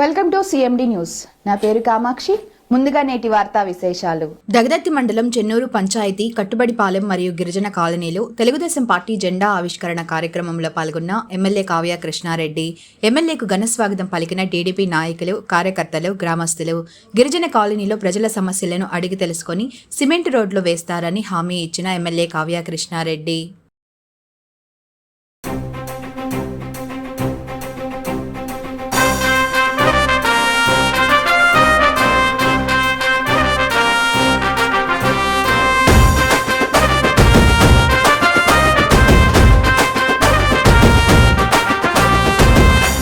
Welcome to CMD news. నా పేరు కామాక్షి. ముందుగా నేటి వార్తా విశేషాలు. దగదత్తి మండలం చెన్నూరు పంచాయతీ కట్టుబడిపాలెం మరియు గిరిజన కాలనీలో తెలుగుదేశం పార్టీ జెండా ఆవిష్కరణ కార్యక్రమంలో పాల్గొన్న ఎమ్మెల్యే కావ్య కృష్ణారెడ్డి ఎమ్మెల్యేకు ఘనస్వాగతం పలికిన టీడీపీ నాయకులు కార్యకర్తలు గ్రామస్తులు గిరిజన కాలనీలో ప్రజల సమస్యలను అడిగి తెలుసుకొని సిమెంట్ రోడ్లు వేస్తారని హామీ ఇచ్చిన ఎమ్మెల్యే కావ్య కృష్ణారెడ్డి.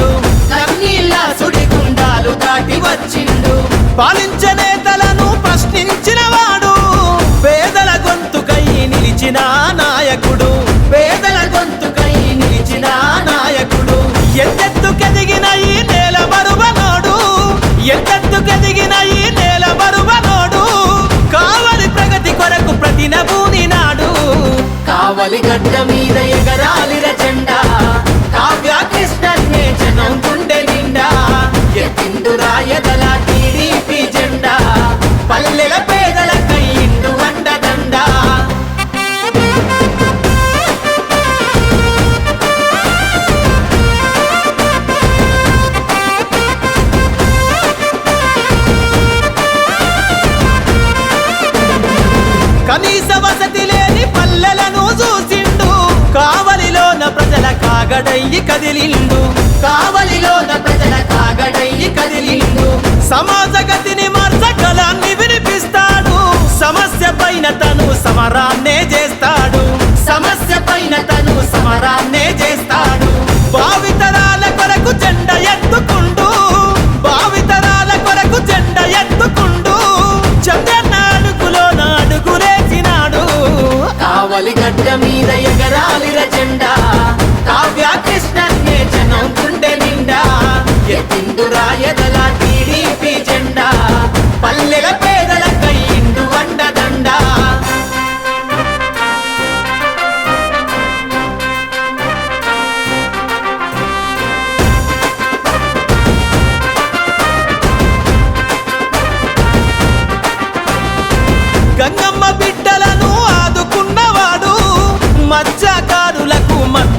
వచ్చిండు. కన్నీళ్ళ సుడిగుండాలు దాటి వచ్చిండు. పాలించనే నేతలను ప్రశ్నించిన వాడు. పేదల గొంతుకై నిలిచిన నాయకుడు. పేదల గొంతుకై నిలిచిన నాయకుడు. ఎంతెత్తుకెదిగిన ఈ నేల బరువనోడు. ఎంత కనీస వసతి లేని పల్లెలను చూసిండు. కావలిలోన ప్రజల కాగడయ్యి కదిలిండు. కావలిలోన ప్రజల కాగడయ్యి కదిలిండు. సమాజ గతిని మార్చగలాన్ని వినిపిస్తాడు. సమస్య పైన తను సమరా కావలి గడ్డ మీద ఎగరాలిర జెండా. కావ్య కృష్ణ జనం గుండె నిండా. ఎత్తిండు రాయదల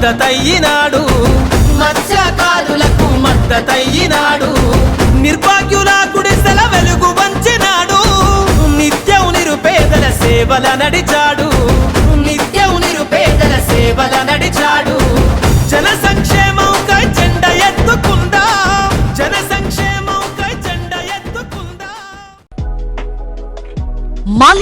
మద్దతయ్యినాడు. మత్స్యకారులకు మద్దతయ్యినాడు. నిర్భాగ్యుల గుడిసెల వెలుగు వంచినాడు. నిత్యం నిరుపేదల సేవల నడిచాడు. నిత్యం నిరుపేదల సేవల నడిచాడు. జన సంక్షేమం